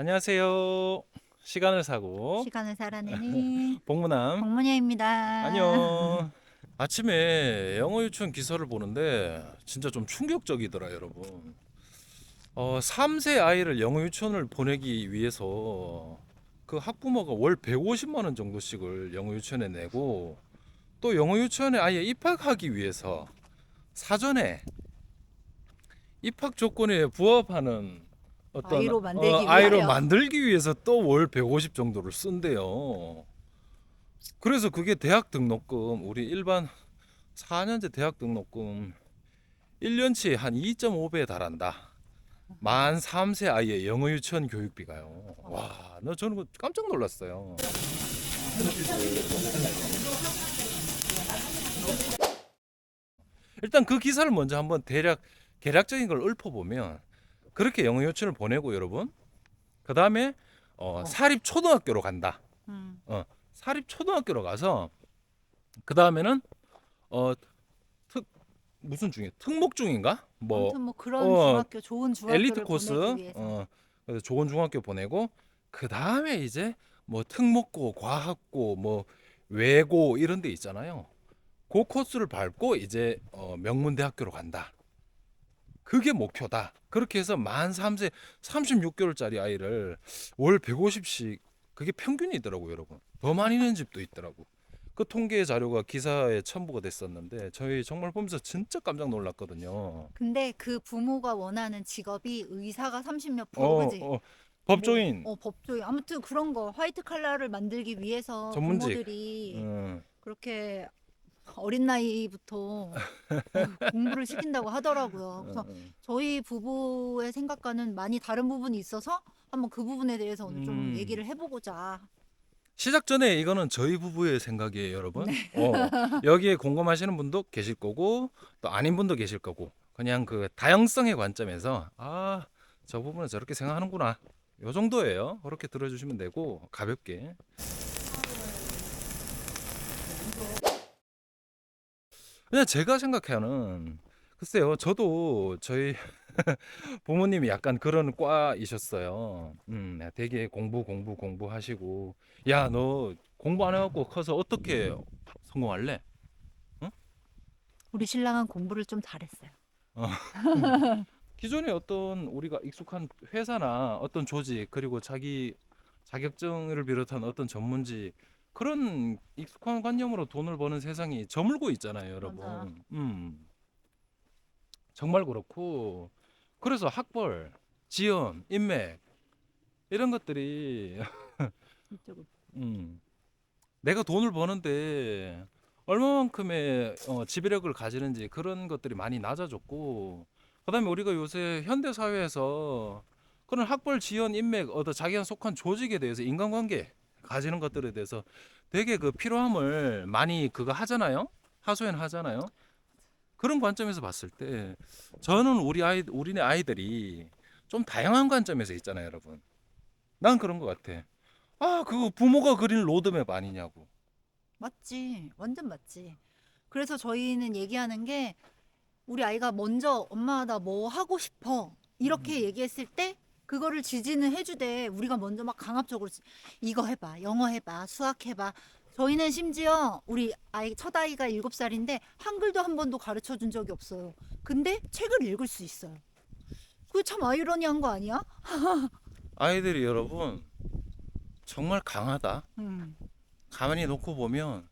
안녕하세요. 시간을 사고 시간을 살아내는 복문함. 박문야입니다. 안녕. 아침에 영어 유치원 기사를 보는데 진짜 좀 충격적이더라, 여러분. 어, 3세 아이를 영어 유치원을 보내기 위해서 그 학부모가 월 150만 원 정도씩을 영어 유치원에 내고 또 영어 유치원에 아예 입학하기 위해서 사전에 입학 조건에 부합하는 어떤 아이로 만들기 어, 아이로 위하여. 만들기 위해서 또 월 150 정도를 쓴대요. 그래서 그게 대학 등록금 우리 일반 4년제 대학 등록금 1년치 한 2.5배에 달한다. 만 3세 아이의 영어 유치원 교육비가요. 와, 나 저는 그거 깜짝 놀랐어요. 일단 그 기사를 먼저 한번 대략 개략적인 걸 읊어보면 그렇게 영어 유치원을 보내고 여러분 그 다음에 어, 사립 초등학교로 간다. 음. 사립 초등학교로 가서 그 다음에는 어 특 무슨 중이 특목 중인가 뭐 아무튼 뭐 그런 어, 중학교 좋은 중학교를 엘리트 코스 보내기 위해서. 어 그래서 좋은 중학교 보내고 그 다음에 이제 뭐 특목고 과학고 뭐 외고 이런 데 있잖아요 그 코스를 밟고 이제 어, 명문대학교로 간다 그게 목표다 그렇게 해서 만 3세 36개월짜리 아이를 월 150씩 그게 평균이더라고요 여러분 더 많이 낸 집도 있더라고 그 통계 자료가 기사에 첨부가 됐었는데 저희 정말 보면서 진짜 깜짝 놀랐거든요 근데 그 부모가 원하는 직업이 의사가 30몇 프로 어? 어, 법조인 어 법조인. 아무튼 그런 거 화이트 칼라를 만들기 위해서 전문직. 부모들이 음, 그렇게 어린 나이부터 공부를 시킨다고 하더라고요. 그래서 음, 저희 부부의 생각과는 많이 다른 부분이 있어서 한번 그 부분에 대해서 오늘 좀 음. 얘기를 해보고자. 시작 전에 이거는 저희 부부의 생각이에요, 여러분. 네. 어, 여기에 공감하시는 분도 계실 거고 또 아닌 분도 계실 거고 그냥 그 다양성의 관점에서 아, 저 부분은 저렇게 생각하는구나. 요 정도예요. 그렇게 들어주시면 되고 가볍게. 그냥 제가 생각하는 글쎄요, 저도 저희 부모님이 약간 그런 과이셨어요. 음, 되게 공부 공부 공부하시고, 야, 너 공부 안 해갖고 커서 어떻게 성공할래? 우리 신랑은 공부를 좀 잘했어요. 기존에 어떤 우리가 익숙한 회사나 어떤 조직 그리고 자기 자격증을 비롯한 어떤 전문직 그런 익숙한 관념으로 돈을 버는 세상이 저물고 있잖아요, 여러분. 맞아. 음. 정말 그렇고 그래서 학벌, 지연, 인맥 이런 것들이. 음, 내가 돈을 버는데 얼마만큼의 어, 지배력을 가지는지 그런 것들이 많이 낮아졌고 그다음에 우리가 요새 현대 사회에서 그런 학벌, 지연, 인맥, 어떤 자기가 속한 조직에 대해서 인간관계 가지는 것들에 대해서 되게 그 필요함을 많이 그거 하잖아요. 하소연 하잖아요. 그런 관점에서 봤을 때 저는 우리 아이 우리네 아이들이 좀 다양한 관점에서 있잖아요, 여러분. 난 그런 것 같아. 아, 그거 부모가 그린 로드맵 아니냐고. 맞지. 완전 맞지. 그래서 저희는 얘기하는 게 우리 아이가 먼저 엄마 나 뭐 하고 싶어 이렇게 얘기했을 때 그거를 지지는 해주되 우리가 먼저 막 강압적으로 지- 이거 해봐 영어 해봐 수학 해봐 저희는 심지어 우리 아이 첫 아이가 일곱 살인데 한글도 한 번도 가르쳐 준 적이 없어요. 근데 책을 읽을 수 있어요. 그게 참 아이러니한 거 아니야? 아이들이 여러분 정말 강하다. 음, 가만히 놓고 보면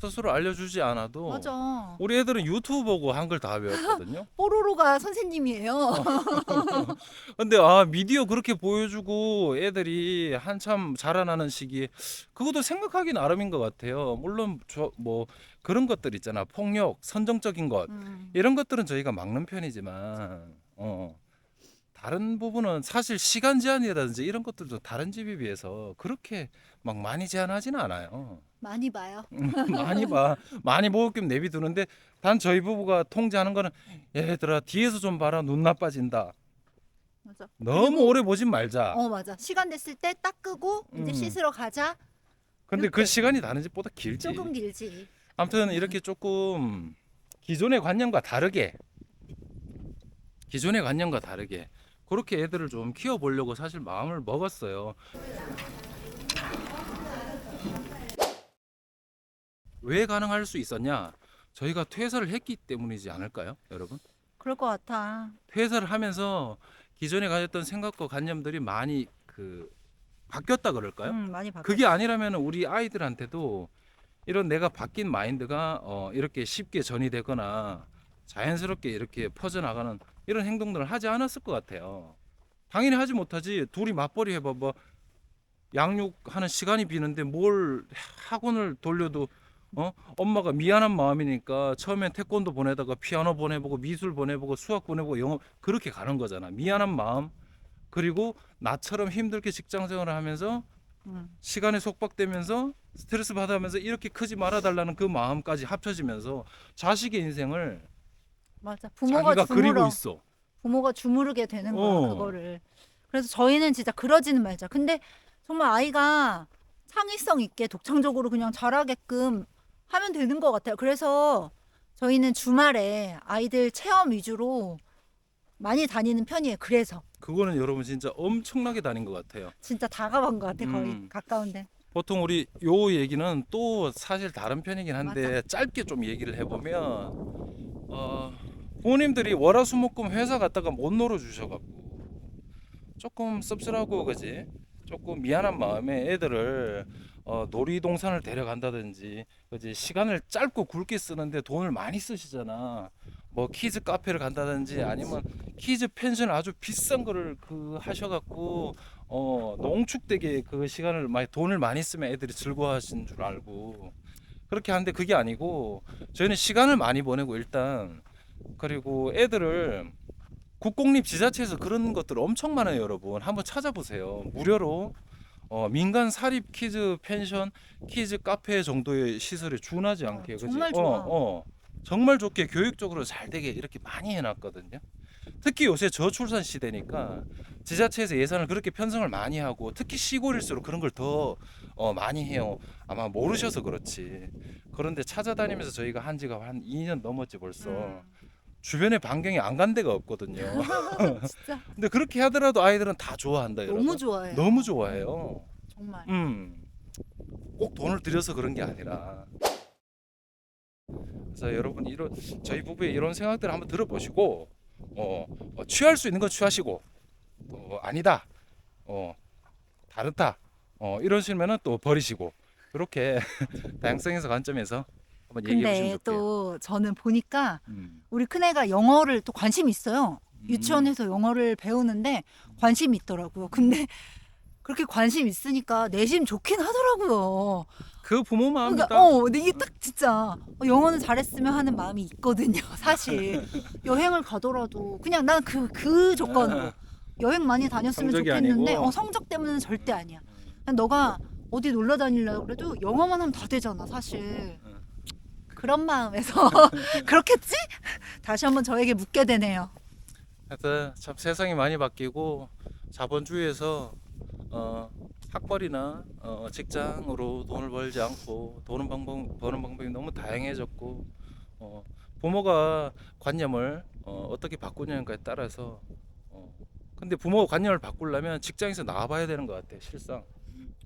스스로 알려주지 않아도 맞아. 우리 애들은 유튜브 보고 한글 다 외웠거든요. 뽀로로가 선생님이에요. 근데 아 미디어 그렇게 보여주고 애들이 한참 자라나는 시기에 그것도 생각하기 나름인 것 같아요. 물론 저 뭐 그런 것들 있잖아 폭력, 선정적인 것 음. 이런 것들은 저희가 막는 편이지만 어 다른 부분은 사실 시간 제한이라든지 이런 것들도 다른 집에 비해서 그렇게 막 많이 제한하지는 않아요. 많이 봐요. 많이 봐 많이 먹을 겸 내비두는데 단 저희 부부가 통제하는 거는 얘들아 뒤에서 좀 봐라 눈 나빠진다. 맞아. 너무 그리고- 오래 보진 말자. 어 맞아. 시간 됐을 때 딱 끄고 이제 음. 씻으러 가자. 근데 그 이렇게. 시간이 다른 집보다 길지. 조금 길지. 아무튼 이렇게 조금 기존의 관념과 다르게 기존의 관념과 다르게 그렇게 애들을 좀 키워보려고 사실 마음을 먹었어요. 왜 가능할 수 있었냐? 저희가 퇴사를 했기 때문이지 않을까요, 여러분? 그럴 것 같아. 퇴사를 하면서 기존에 가졌던 생각과 관념들이 많이 그 바뀌었다 그럴까요? 음, 많이 바뀌었어. 그게 아니라면 우리 아이들한테도 이런 내가 바뀐 마인드가 어, 이렇게 쉽게 전이되거나 자연스럽게 이렇게 퍼져나가는 이런 행동들을 하지 않았을 것 같아요. 당연히 하지 못하지. 둘이 맞벌이 해봐봐. 양육하는 시간이 비는데 뭘 학원을 돌려도 어 엄마가 미안한 마음이니까 처음엔 태권도 보내다가 피아노 보내보고 미술 보내보고 수학 보내보고 영어 그렇게 가는 거잖아. 미안한 마음 그리고 나처럼 힘들게 직장 생활을 하면서 음. 시간에 속박되면서 스트레스 받아면서 이렇게 크지 말아 달라는 그 마음까지 합쳐지면서 자식의 인생을 맞아. 부모가 자기가 그리고 주물어. 있어. 부모가 주무르게 되는 거야 어. 그거를. 그래서 저희는 진짜 그러지는 말자. 근데 정말 아이가 창의성 있게 독창적으로 그냥 자라게끔 하면 되는 것 같아요. 그래서 저희는 주말에 아이들 체험 위주로 많이 다니는 편이에요. 그래서 그거는 여러분 진짜 엄청나게 다닌 것 같아요. 진짜 다 가본 것 같아 거의 음. 가까운데. 보통 우리 요 얘기는 또 사실 다른 편이긴 한데 짧게 좀 얘기를 해보면 어, 부모님들이 월화수목금 회사 갔다가 못 놀아 주셔갖고 조금 씁쓸하고 그지? 조금 미안한 마음에 애들을 어, 놀이동산을 데려간다든지 그지? 시간을 짧고 굵게 쓰는데 돈을 많이 쓰시잖아. 뭐 키즈 카페를 간다든지 아니면 키즈 펜션 아주 비싼 거를 그 하셔갖고 어 농축되게 그 시간을 많이 돈을 많이 쓰면 애들이 즐거워하신 줄 알고. 그렇게 하는데 그게 아니고 저희는 시간을 많이 보내고 일단 그리고 애들을 국공립 지자체에서 그런 것들 엄청 많아요 여러분 한번 찾아보세요 무료로 어, 민간 사립 키즈 펜션 키즈 카페 정도의 시설에 준하지 어, 않게 그지? 정말 좋아. 어, 어. 정말 좋게 교육적으로 잘 되게 이렇게 많이 해놨거든요 특히 요새 저출산 시대니까 지자체에서 예산을 그렇게 편성을 많이 하고 특히 시골일수록 그런 걸더 어, 많이 해요. 아마 모르셔서 그렇지. 그런데 찾아다니면서 저희가 한 지가 한 2년 넘었지 벌써. 음. 주변에 반경이 안 간 데가 없거든요. 진짜 근데 그렇게 하더라도 아이들은 다 좋아한다 여러분. 너무 좋아해. 너무 좋아해요. 정말. 음. 꼭 돈을 들여서 그런 게 아니라. 그래서 여러분 이런 저희 부부의 이런 생각들을 한번 들어보시고 어, 어, 취할 수 있는 건 취하시고 또 아니다. 어, 다르다. 어, 이러시면은 또 버리시고 이렇게 다양성에서 관점에서 한번 얘기해 보시면 근데 좋겠어요. 또 저는 보니까 음. 우리 큰애가 영어를 또 관심이 있어요. 음. 유치원에서 영어를 배우는데 관심이 있더라고요. 근데 그렇게 관심 있으니까 내심 좋긴 하더라고요. 그 부모 마음이다. 그러니까 어, 근데 이게 딱 진짜 어, 영어는 잘했으면 하는 마음이 있거든요. 사실 여행을 가더라도 그냥 난 그 그 조건으로 여행 많이 다녔으면 성적이 좋겠는데 아니고. 어, 성적 때문에는 절대 아니야. 그냥 너가 어디 놀러 다니려고 그래도 영어만 하면 다 되잖아, 사실. 그런 마음에서 그렇겠지? 다시 한번 저에게 묻게 되네요. 하여튼 참 세상이 많이 바뀌고 자본주의에서 어, 학벌이나 어, 직장으로 돈을 벌지 않고 돈은 방법, 버는 방법이 너무 다양해졌고 어, 부모가 관념을 어, 어떻게 바꾸냐에 따라서 어, 근데 부모가 관념을 바꾸려면 직장에서 나와봐야 되는 것 같아 실상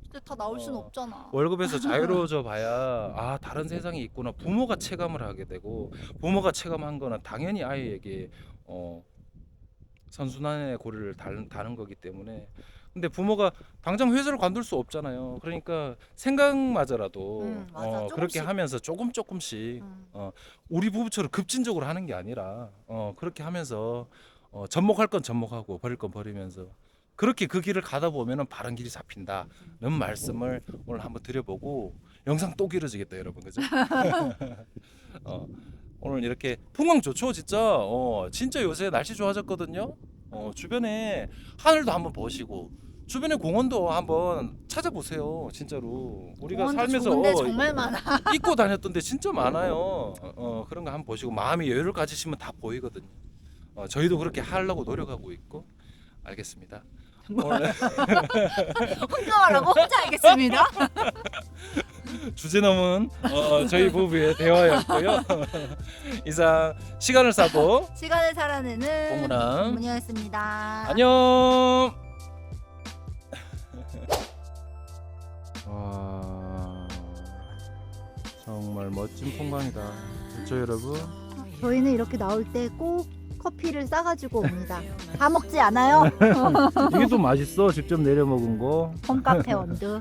근데 다 나올 수는 어, 없잖아. 월급에서 자유로워져 봐야 아 다른 세상이 있구나 부모가 체감을 하게 되고 부모가 체감한 거는 당연히 아이에게 어 선순환의 고리를 다는, 다는 거기 때문에 근데 부모가 당장 회사를 관둘 수 없잖아요 그러니까 생각마저라도 음, 맞아. 어, 그렇게 조금씩. 하면서 조금 조금씩 음. 우리 부부처럼 급진적으로 하는 게 아니라 어 그렇게 하면서 어 접목할 건 접목하고 버릴 건 버리면서 그렇게 그 길을 가다 보면은 바른 길이 잡힌다는 말씀을 오늘 한번 드려보고 영상 또 길어지겠다 여러분 그죠? 어 오늘 이렇게 풍광 좋죠 진짜 어 진짜 요새 날씨 좋아졌거든요 어 주변에 하늘도 한번 보시고 주변에 공원도 한번 찾아보세요 진짜로 우리가 살면서 어, 정말 많아. 잊고 다녔던데 진짜 많아요. 어, 그런 거 한번 보시고 마음이 여유를 가지시면 다 보이거든요. 어, 저희도 그렇게 하려고 노력하고 있고 알겠습니다. 오늘 혼자 말하고 혼자 알겠습니다. 주제 넘은 어, 저희 부부의 대화였고요. 이상 시간을 싸고 시간을 살아내는 봉문아. 문이었습니다. 안녕. 와 정말 멋진 풍광이다. 그렇죠 여러분? 저희는 이렇게 나올 때 꼭 커피를 싸가지고 옵니다. 다 먹지 않아요? 이게 또 맛있어. 직접 내려 먹은 거. 홈카페 원두.